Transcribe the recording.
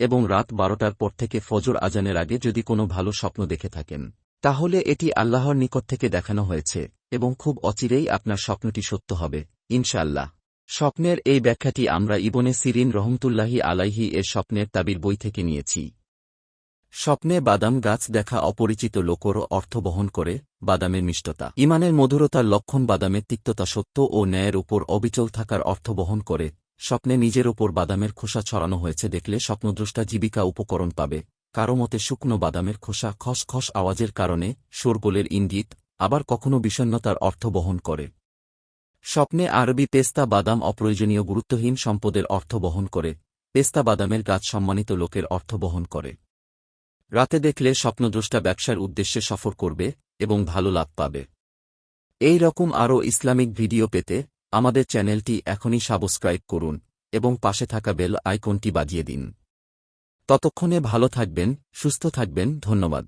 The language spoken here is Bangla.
এবং রাত বারোটার পর থেকে ফজর আজানের আগে যদি কোনো ভালো স্বপ্ন দেখে থাকেন, তাহলে এটি আল্লাহর নিকট থেকে দেখানো হয়েছে এবং খুব অচিরেই আপনার স্বপ্নটি সত্য হবে, ইনশাআল্লাহ। স্বপ্নের এই ব্যাখ্যাটি আমরা ইবনে সিরিন রহমতুল্লাহি আলাইহি এর স্বপ্নের তাবির বই থেকে নিয়েছি। স্বপ্নে বাদাম গাছ দেখা অপরিচিত লোকরও অর্থ বহন করে বাদামের মিষ্টতা। ইমানের মধুরতার লক্ষণ বাদামের তিক্ততা সত্য ও ন্যায়ের উপর অবিচল থাকার অর্থ বহন করে স্বপ্নে নিজের ওপর বাদামের খোসা ছড়ানো হয়েছে দেখলে স্বপ্নদ্রষ্টা জীবিকা উপকরণ পাবে। কারও মতে শুকনো বাদামের খোসা খসখস আওয়াজের কারণে শোরগোলের ইঙ্গিত, আবার কখনো বিষণ্নতার অর্থ বহন করে। স্বপ্নে আরবি পেস্তা বাদাম অপ্রয়োজনীয় গুরুত্বহীন সম্পদের অর্থ বহন করে। পেস্তা বাদামের গাছ সম্মানিত লোকের অর্থ বহন করে। রাতে দেখলে স্বপ্নদ্রষ্টা ব্যবসার উদ্দেশ্যে সফর করবে এবং ভালো লাভ পাবে। এই রকম আরও ইসলামিক ভিডিও পেতে আমাদের চ্যানেলটি এখনই সাবস্ক্রাইব করুন এবং পাশে থাকা বেল আইকনটি বাজিয়ে দিন। ততক্ষণে ভালো থাকবেন, সুস্থ থাকবেন, ধন্যবাদ।